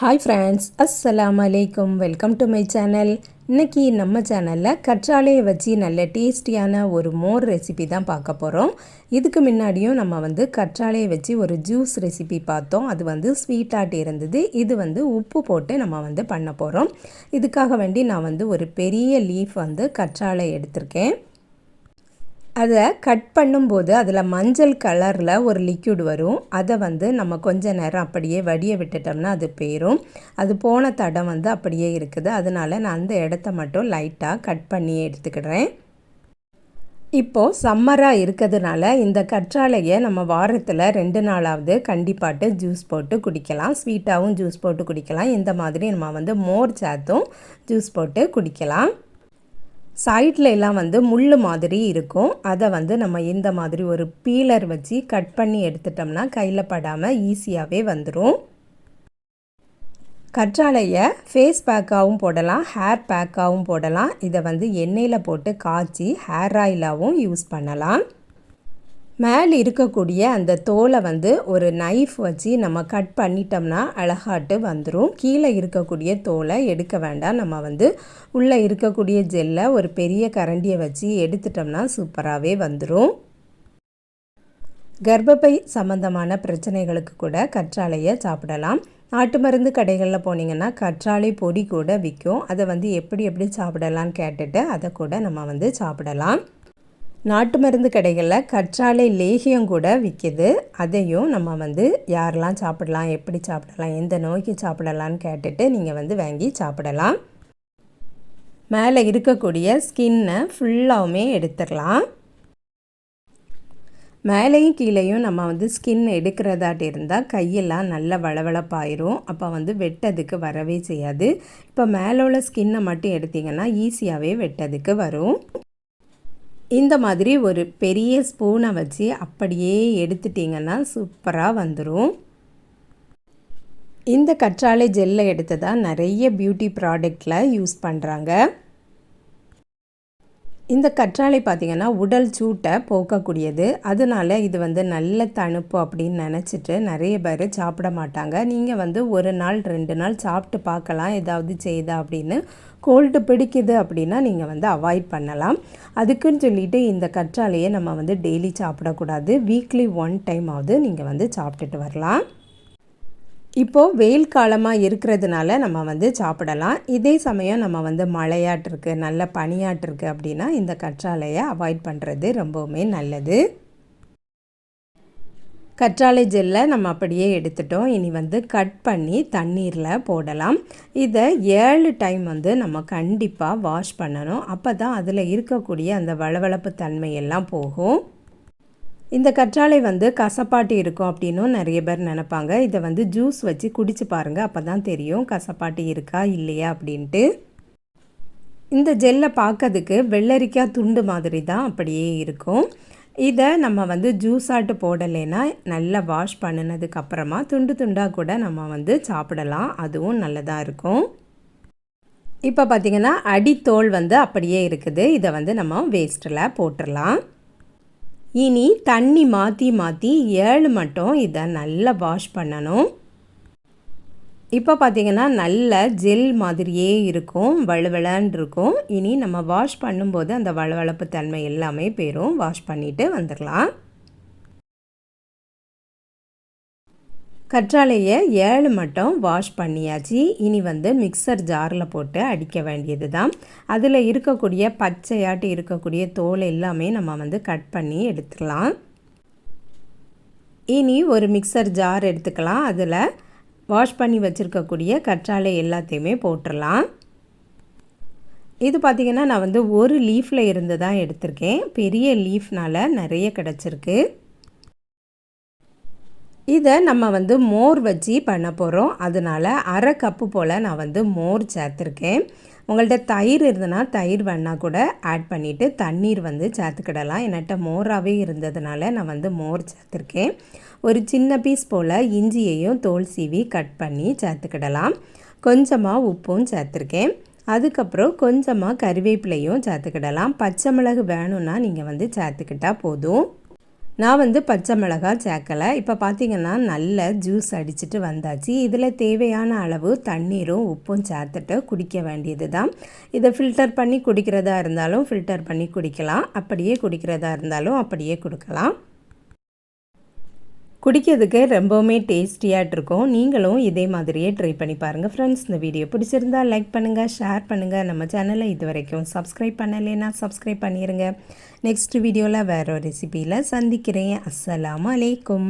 Hi friends அஸ்ஸலாம் அலைக்கும் welcome to my channel இன்றைக்கி நம்ம சேனலில் கற்றாழையை வச்சு நல்ல டேஸ்டியான ஒரு மோர் ரெசிபி தான் பார்க்க போகிறோம் இதுக்கு முன்னாடியும் நம்ம வந்து கற்றாழையை வச்சு ஒரு ஜூஸ் ரெசிபி பார்த்தோம். அது வந்து ஸ்வீட்டாட்டு இருந்தது. இது வந்து உப்பு போட்டு நம்ம வந்து பண்ண போகிறோம் இதுக்காக வேண்டி நான் வந்து ஒரு பெரிய லீஃப் வந்து கற்றாழை எடுத்திருக்கேன். அதை கட் பண்ணும்போது அதில் மஞ்சள் கலரில் ஒரு லிக்யூட் வரும். அதை வந்து நம்ம கொஞ்ச நேரம் அப்படியே வடிய விட்டுட்டோம்னா அது போயிடும் அது போன தடம் வந்து அப்படியே இருக்குது. அதனால் நான் அந்த இடத்த மட்டும் லைட்டாக கட் பண்ணி எடுத்துக்கிடுறேன் இப்போது சம்மராக இருக்கிறதுனால இந்த கற்றாழையை நம்ம வாரத்தில் ரெண்டு நாளாவது கண்டிப்பாட்டு ஜூஸ் போட்டு குடிக்கலாம். ஸ்வீட்டாகவும் ஜூஸ் போட்டு குடிக்கலாம். இந்த மாதிரி நம்ம வந்து மோர் சாத்தும் ஜூஸ் போட்டு குடிக்கலாம். சைடில் எல்லாம் வந்து முள் மாதிரி இருக்கும். அதை வந்து நம்ம இந்த மாதிரி ஒரு பீலர் வச்சு கட் பண்ணி எடுத்துட்டோம்னா கையில் படாமல் ஈஸியாகவே வந்துடும் கற்றாழையை ஃபேஸ் பேக்காகவும் போடலாம் ஹேர் பேக்காகவும் போடலாம். இதை வந்து எண்ணெயில் போட்டு காய்ச்சி ஹேர் ஆயிலாகவும் யூஸ் பண்ணலாம். மேலே இருக்கக்கூடிய அந்த தோலை வந்து ஒரு நைஃப் வச்சு நம்ம கட் பண்ணிட்டோம்னா அழகாட்டு வந்துடும் கீழே இருக்கக்கூடிய தோலை எடுக்க வேண்டாம். நம்ம வந்து உள்ளே இருக்கக்கூடிய ஜெல்லை ஒரு பெரிய கரண்டியை வச்சு எடுத்துட்டோம்னா சூப்பராகவே வந்துடும் கர்ப்பப்பை சம்மந்தமான பிரச்சனைகளுக்கு கூட கற்றாழையை சாப்பிடலாம். நாட்டு மருந்து கடைகளில் போனீங்கன்னா கற்றாழை பொடி கூட விற்கும். அதை வந்து எப்படி எப்படி சாப்பிடலான்னு கேட்டுட்டு அதை கூட நம்ம வந்து சாப்பிடலாம். நாட்டு மருந்து கடைகளில் கற்றாழை லேகியம் கூட விற்கிது அதையும் நம்ம வந்து யாரெல்லாம் சாப்பிடலாம் எப்படி சாப்பிடலாம் எந்த நோய்க்கு சாப்பிடலான்னு கேட்டுட்டு நீங்கள் வந்து வாங்கி சாப்பிடலாம். மேலே இருக்கக்கூடிய ஸ்கின்னை ஃபுல்லாகவுமே எடுத்துடலாம். மேலேயும் கீழேயும் நம்ம வந்து ஸ்கின் எடுக்கிறதாட்டு இருந்தால் கையெல்லாம் நல்ல வளவளப்பாயிரும். அப்போ வந்து வெட்டதுக்கு வரவே செய்யாது. இப்போ மேலே உள்ள ஸ்கின்னை மட்டும் எடுத்திங்கன்னா ஈஸியாகவே வெட்டதுக்கு வரும். இந்த மாதிரி ஒரு பெரிய ஸ்பூனை வச்சு அப்படியே எடுத்துட்டிங்கன்னா சூப்பராக வந்துடும் இந்த கற்றாழை ஜெல்லை எடுத்து தான் நிறைய பியூட்டி ப்ராடக்டில் யூஸ் பண்ணுறாங்க இந்த கற்றாழை பார்த்திங்கன்னா உடல் சூட்டை போக்கக்கூடியது. அதனால இது வந்து நல்ல தணுப்பு அப்படின்னு நினச்சிட்டு நிறைய பேர் சாப்பிட மாட்டாங்க. நீங்கள் வந்து ஒரு நாள் ரெண்டு நாள் சாப்பிட்டு பார்க்கலாம். ஏதாவது செய்தா அப்படின்னு கோல்டு பிடிக்குது அப்படின்னா நீங்கள் வந்து அவாய்ட் பண்ணலாம். அதுக்குன்னு சொல்லிட்டு இந்த கற்றாழையை நம்ம வந்து டெய்லி சாப்பிடக்கூடாது. வீக்லி ஒன் டைம் ஆகுது நீங்கள் வந்து சாப்பிட்டுட்டு வரலாம். இப்போது வெயில் காலமாக இருக்கிறதுனால நம்ம வந்து சாப்பிடலாம். இதே சமயம் நம்ம வந்து மழையாட்டிருக்கு நல்ல பனியாட்டிருக்கு அப்படின்னா இந்த கற்றாழையை அவாய்ட் பண்ணுறது ரொம்பவுமே நல்லது. கற்றாழை ஜெல்லை நம்ம அப்படியே எடுத்துட்டோம். இனி வந்து கட் பண்ணி தண்ணீரில் போடலாம். இதை ஏழு டைம் வந்து நம்ம கண்டிப்பாக வாஷ் பண்ணணும். அப்போ தான் அதில் இருக்கக்கூடிய அந்த வளவளப்பு தன்மையெல்லாம் போகும். இந்த கற்றாழை வந்து கசப்பாட்டி இருக்கும் அப்படின்னும் நிறைய பேர் நினப்பாங்க. இதை வந்து ஜூஸ் வச்சு குடிச்சு பாருங்கள் அப்போ தான் தெரியும் கசப்பாட்டி இருக்கா இல்லையா அப்படின்ட்டு. இந்த ஜெல்லை பார்க்கறதுக்கு வெள்ளரிக்காய் துண்டு மாதிரி தான் அப்படியே இருக்கும். இதை நம்ம வந்து ஜூஸாட்டு போடலைன்னா நல்லா வாஷ் பண்ணினதுக்கப்புறமா துண்டு துண்டாக கூட நம்ம வந்து சாப்பிடலாம். அதுவும் நல்லதாக இருக்கும். இப்போ பார்த்திங்கன்னா அடித்தோல் வந்து அப்படியே இருக்குது. இதை வந்து நம்ம வேஸ்ட்டில் போட்டுடலாம் இனி தண்ணி மாற்றி மாற்றி ஏழு மட்டும் இதை நல்லா வாஷ் பண்ணணும். இப்போ பார்த்திங்கன்னா நல்ல ஜெல் மாதிரியே இருக்கும் வழுவலான் இருக்கும். இனி நம்ம வாஷ் பண்ணும்போது அந்த வளவளப்பு தன்மை எல்லாமே போயிடும் வாஷ் பண்ணிவிட்டு வந்துடலாம். கற்றாழையை ஏழு மட்டும் வாஷ் பண்ணியாச்சு. இனி வந்து மிக்சர் ஜாரில் போட்டு அடிக்க வேண்டியது தான் அதில் இருக்கக்கூடிய பச்சையாட்டு இருக்கக்கூடிய தோல் எல்லாமே நம்ம வந்து கட் பண்ணி எடுத்துக்கலாம் இனி ஒரு மிக்சர் ஜார் எடுத்துக்கலாம். அதில் வாஷ் பண்ணி வச்சுருக்கக்கூடிய கற்றாழை எல்லாத்தையுமே போட்டுடலாம். இது பார்த்திங்கன்னா நான் வந்து ஒரு லீஃபில் இருந்து தான் எடுத்திருக்கேன். பெரிய லீஃப்னால் நிறைய கிடச்சிருக்கு. இதை நம்ம வந்து மோர் வச்சு பண்ண போகிறோம் அதனால் அரை கப்பு போல் நான் வந்து மோர் சேர்த்துருக்கேன். உங்கள்கிட்ட தயிர் இருந்ததுன்னா தயிர் வேணால் கூட ஆட் பண்ணிவிட்டு தண்ணீர் வந்து சேர்த்துக்கிடலாம். என்கிட்ட மோராகவே இருந்ததுனால நான் வந்து மோர் சேர்த்துருக்கேன். ஒரு சின்ன பீஸ் போல் இஞ்சியையும் தோல் சீவி கட் பண்ணி சேர்த்துக்கிடலாம். கொஞ்சமாக உப்பும் சேர்த்துருக்கேன். அதுக்கப்புறம் கொஞ்சமாக கருவேப்பிலையும் சேர்த்துக்கிடலாம். பச்சை மிளகு வேணும்னா நீங்கள் வந்து சேர்த்துக்கிட்டால் போதும். நான் வந்து பச்சை மிளகாய் சேர்க்கலை. இப்போ பார்த்தீங்கன்னா நல்ல ஜூஸ் அடிச்சுட்டு வந்தாச்சு. இதில் தேவையான அளவு தண்ணீரும் உப்பும் சேர்த்துட்டு குடிக்க வேண்டியது தான் இதை ஃபில்டர் பண்ணி குடிக்கிறதா இருந்தாலும் ஃபில்டர் பண்ணி குடிக்கலாம். அப்படியே குடிக்கிறதா இருந்தாலும் அப்படியே கொடுக்கலாம். குடிக்கிறதுக்கு ரொம்பவுமே டேஸ்டியாக இருக்கும் நீங்களும் இதே மாதிரியே ட்ரை பண்ணி பாருங்கள் ஃப்ரெண்ட்ஸ் இந்த வீடியோ பிடிச்சிருந்தா லைக் பண்ணுங்கள் ஷேர் பண்ணுங்கள் நம்ம சேனலை இது வரைக்கும் சப்ஸ்கிரைப் பண்ணலைன்னா சப்ஸ்கிரைப் பண்ணிடுங்க நெக்ஸ்ட் வீடியோவில் வேறு ஒரு ரெசிபியில் சந்திக்கிறேன். அஸ்ஸலாமு அலைக்கும்.